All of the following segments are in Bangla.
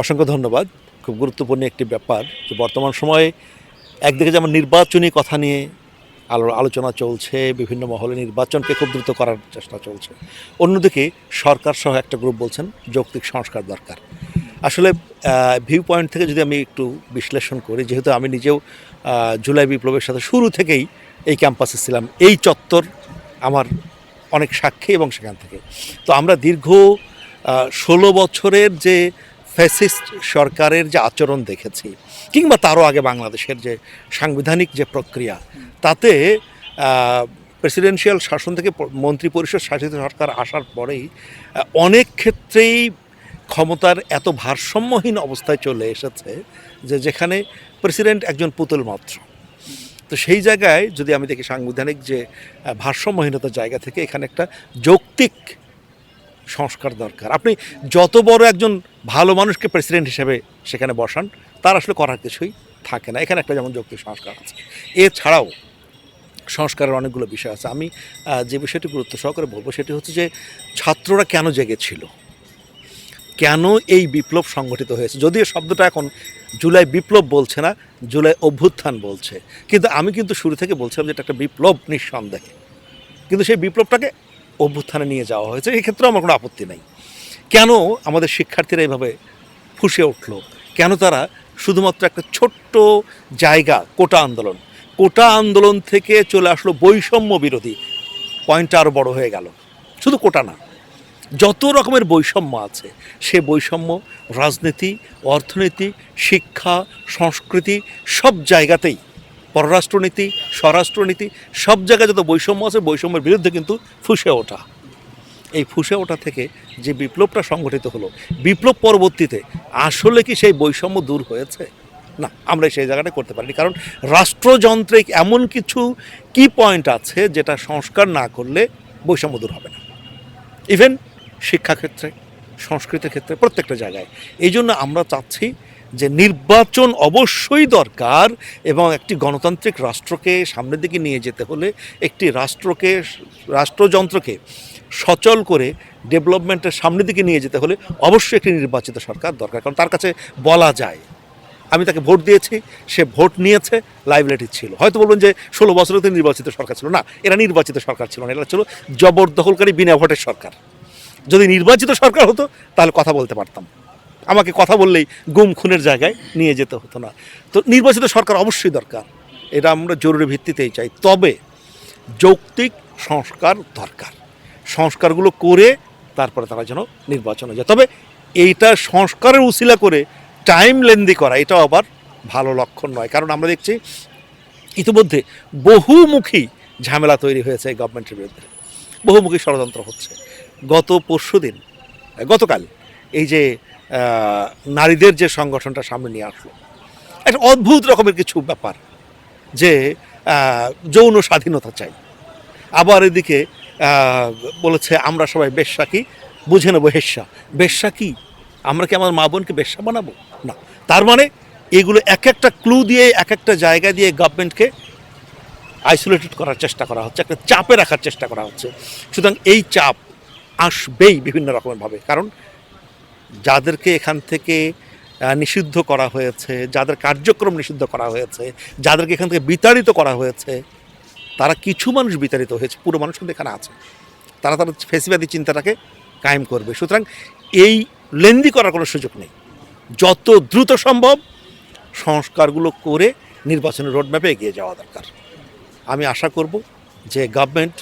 অসংখ্য ধন্যবাদ। খুব গুরুত্বপূর্ণ একটি ব্যাপার যে বর্তমান সময়ে একদিকে যেমন নির্বাচনী কথা নিয়ে আলো আলোচনা চলছে, বিভিন্ন মহলে নির্বাচনকে খুব দ্রুত করার চেষ্টা চলছে। অন্যদিকে সরকার সহ একটা গ্রুপ বলছেন, যৌক্তিক সংস্কার দরকার। আসলে ভিউ পয়েন্ট থেকে যদি আমি একটু বিশ্লেষণ করি, যেহেতু আমি নিজেও জুলাই বিপ্লবের সাথে শুরু থেকেই এই ক্যাম্পাসে ছিলাম, এই চত্বর আমার অনেক সাক্ষী এবং সেখান থেকে। তো আমরা দীর্ঘ ষোলো বছরের যে ফ্যাসিস্ট সরকারের যে আচরণ দেখেছি, কিংবা তারও আগে বাংলাদেশের যে সাংবিধানিক যে প্রক্রিয়া, তাতে প্রেসিডেন্সিয়াল শাসন থেকে মন্ত্রী পরিষদ শাসিত সরকার আসার পরেই অনেক ক্ষেত্রেই ক্ষমতার এত ভারসাম্যহীন অবস্থায় চলে এসেছে যে যেখানে প্রেসিডেন্ট একজন পুতুল মাত্র। তো সেই জায়গায় যদি আমি দেখি সাংবিধানিক যে ভারসাম্যহীনতার জায়গা থেকে এখানে একটা যৌক্তিক সংস্কার দরকার। আপনি যত বড় একজন ভালো মানুষকে প্রেসিডেন্ট হিসেবে সেখানে বসান, তার আসলে করার কিছুই থাকে না। এখানে একটা যেমন যৌক্তিক সংস্কার আছে। এছাড়াও সংস্কারের অনেকগুলো বিষয় আছে। আমি যে বিষয়টি গুরুত্ব সহকারে বলব, সেটি হচ্ছে যে ছাত্ররা কেন জেগেছিল? কেন এই বিপ্লব সংগঠিত হয়েছে? যদিও শব্দটা এখন জুলাই বিপ্লব বলছে না, জুলাই অভ্যুত্থান বলছে। কিন্তু আমি কিন্তু শুরু থেকে বলছিলাম যে এটা একটা বিপ্লব নিঃসন্দেহে। কিন্তু সেই বিপ্লবটাকে অভ্যুত্থানে নিয়ে যাওয়া হয়েছে এই ক্ষেত্রেও আমার কোনো আপত্তি নেই। কেন আমাদের শিক্ষার্থীরা এইভাবে ফুসে উঠল? কেন তারা শুধুমাত্র একটা ছোট্ট জায়গা, কোটা আন্দোলন? কোটা আন্দোলন থেকে চলে আসলো বৈষম্য বিরোধী। পয়েন্টটা আরও বড় হয়ে গেল। শুধু কোটা না, যত রকমের বৈষম্য আছে, সে বৈষম্য রাজনীতি, অর্থনীতি, শিক্ষা, সংস্কৃতি সব জায়গাতেই পররাষ্ট্রনীতি, স্বরাষ্ট্রনীতি, সব জায়গায় যত বৈষম্য আছে, বৈষম্যের বিরুদ্ধে কিন্তু ফুসে ওঠা। এই ফুসে ওঠা থেকে যে বিপ্লবটা সংগঠিত হলো, বিপ্লব পরবর্তীতে আসলে কি সেই বৈষম্য দূর হয়েছে? না, আমরা সেই জায়গাটা করতে পারিনি। কারণ রাষ্ট্রযন্ত্রে এমন কিছু কি পয়েন্ট আছে যেটা সংস্কার না করলে বৈষম্য দূর হবে না? ইভেন শিক্ষাক্ষেত্রে, সংস্কৃতির ক্ষেত্রে প্রত্যেকটা জায়গায়। এই জন্য আমরা চাচ্ছি যে নির্বাচন অবশ্যই দরকার এবং একটি গণতান্ত্রিক রাষ্ট্রকে সামনের দিকে নিয়ে যেতে হলে একটি রাষ্ট্রকে, রাষ্ট্রযন্ত্রকে সচল করে ডেভেলপমেন্টের সামনের দিকে নিয়ে যেতে হলে অবশ্যই একটি নির্বাচিত সরকার দরকার। কারণ তার কাছে বলা যায়, আমি তাকে ভোট দিয়েছি, সে ভোট নিয়েছে লাইবিলিটি ছিল। হয়তো বলবেন যে ষোলো বছরে তো নির্বাচিত সরকার ছিল। না, এরা নির্বাচিত সরকার ছিল না, এরা ছিল জবরদখলকারী বিনা ভোটের সরকার। যদি নির্বাচিত সরকার হতো, তাহলে কথা বলতে পারতাম। আমাকে কথা বললেই গুম খুনের জায়গায় নিয়ে যেতে হতো না। তো নির্বাচিত সরকার অবশ্যই দরকার, এটা আমরা জরুরি ভিত্তিতেই চাই। তবে যৌক্তিক সংস্কার দরকার। সংস্কারগুলো করে তারপরে তারা যেন নির্বাচনে যায়। তবে এইটা সংস্কারের উসিলা করে টাইম লেন্দি করা এটাও আবার ভালো লক্ষণ নয়। কারণ আমরা দেখছি ইতিমধ্যে বহুমুখী ঝামেলা তৈরি হয়েছে এই গভর্নমেন্টের বিরুদ্ধে। বহুমুখী ষড়যন্ত্র হচ্ছে। গত পরশু দিন গতকাল এই যে নারীদের যে সংগঠনটা সামনে নিয়ে আসলো। একটা অদ্ভুত রকমের কিছু ব্যাপার যে যৌন স্বাধীনতা চাই। আবার এদিকে বলেছে, আমরা সবাই বেশ্যা কি? বুঝে নেব হেস্যা বেশ্যা কি? আমরা কি আমার মা বোনকে বেশ্যা বানাবো? না। তার মানে এগুলো এক একটা ক্লু দিয়ে এক একটা জায়গা দিয়ে গভর্নমেন্টকে আইসোলেটেড করার চেষ্টা করা হচ্ছে, একটা চাপে রাখার চেষ্টা করা হচ্ছে। সুতরাং এই চাপ আসবেই বিভিন্ন রকমেরভাবে কারণ যাদেরকে এখান থেকে নিষিদ্ধ করা হয়েছে, যাদের কার্যক্রম নিষিদ্ধ করা হয়েছে, যাদেরকে এখান থেকে বিতাড়িত করা হয়েছে, তারা কিছু মানুষ বিতাড়িত হয়েছে, পুরো মানুষ কিন্তু এখানে আছে। তারা তাদের ফেসিবাদী চিন্তাটাকে কায়েম করবে। সুতরাং এই লেন্দি করার কোনো সুযোগ নেই। যত দ্রুত সম্ভব সংস্কারগুলো করে নির্বাচনের রোডম্যাপে এগিয়ে যাওয়া দরকার। আমি আশা করব যে গভর্নমেন্ট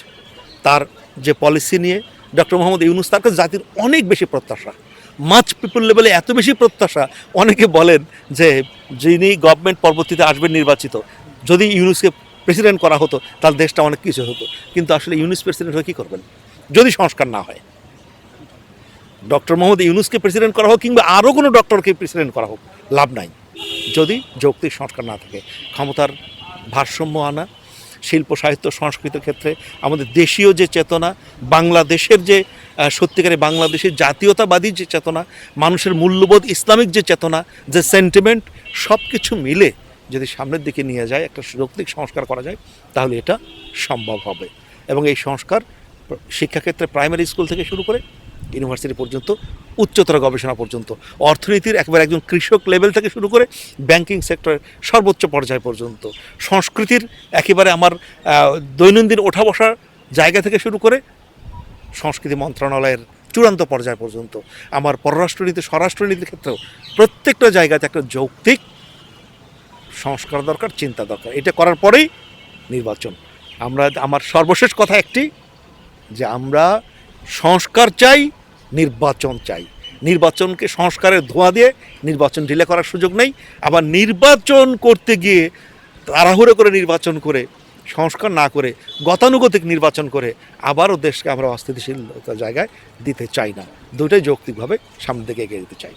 তার যে পলিসি নিয়ে ডক্টর মোহাম্মদ ইউনুস, তার জাতির অনেক বেশি প্রত্যাশা মাছ পিপুল লেভেলে এত বেশি প্রত্যাশা, অনেকে বলেন যে যিনি গভর্নমেন্ট পরবর্তীতে আসবেন নির্বাচিত, যদি ইউনুসকে প্রেসিডেন্ট করা হতো, তাহলে দেশটা অনেক কিছু হতো। কিন্তু আসলে ইউনুস প্রেসিডেন্ট হয়ে কী করবেন? যদি সংস্কার না হয়। ডক্টর মোহাম্মদ ইউনুসকে প্রেসিডেন্ট করা হোক কিংবা আরও কোনো ডক্টরকে প্রেসিডেন্ট করা হোক, লাভ নাই। যদি যৌক্তিক সংস্কার না থাকে, ক্ষমতার ভারসাম্য আনা, শিল্প, সাহিত্য, সংস্কৃতির ক্ষেত্রে আমাদের দেশীয় যে চেতনা, বাংলাদেশের যে সত্যিকারে বাংলাদেশের জাতীয়তাবাদী যে চেতনা, মানুষের মূল্যবোধ, ইসলামিক যে চেতনা, যে সেন্টিমেন্ট সব কিছু মিলে যদি সামনের দিকে নিয়ে যায়, একটা যৌক্তিক সংস্কার করা যায়, তাহলে এটা সম্ভব হবে। এবং এই সংস্কার শিক্ষাক্ষেত্রে প্রাইমারি স্কুল থেকে শুরু করে ইউনিভার্সিটি পর্যন্ত, উচ্চতর গবেষণা পর্যন্ত, অর্থনীতির একবার একজন কৃষক লেভেল থেকে শুরু করে ব্যাংকিং সেক্টরের সর্বোচ্চ পর্যায় পর্যন্ত, সংস্কৃতির একেবারে আমার দৈনন্দিন ওঠা বসার জায়গা থেকে শুরু করে সংস্কৃতি মন্ত্রণালয়ের চূড়ান্ত পর্যায় পর্যন্ত। আমার পররাষ্ট্রনীতি, স্বরাষ্ট্রনীতির ক্ষেত্রেও প্রত্যেকটা জায়গাতে একটা যৌক্তিক সংস্কার দরকার, চিন্তা দরকার। এটা করার পরেই নির্বাচন। আমরা, আমার সর্বশেষ কথা একটি, যে আমরা সংস্কার চাই, নির্বাচন চাই। নির্বাচনকে সংস্কারের ধোঁয়া দিয়ে নির্বাচন ঢিলে করার সুযোগ নেই। আবার নির্বাচন করতে গিয়ে তাড়াহুড়ো করে নির্বাচন করে সংস্কার না করে গতানুগতিক নির্বাচন করে আবারও দেশকে আমরা অস্থিতিশীল জায়গায় দিতে চাই না। দুটোই যৌক্তিকভাবে সামনের দিকে এগিয়ে দিতে চাই।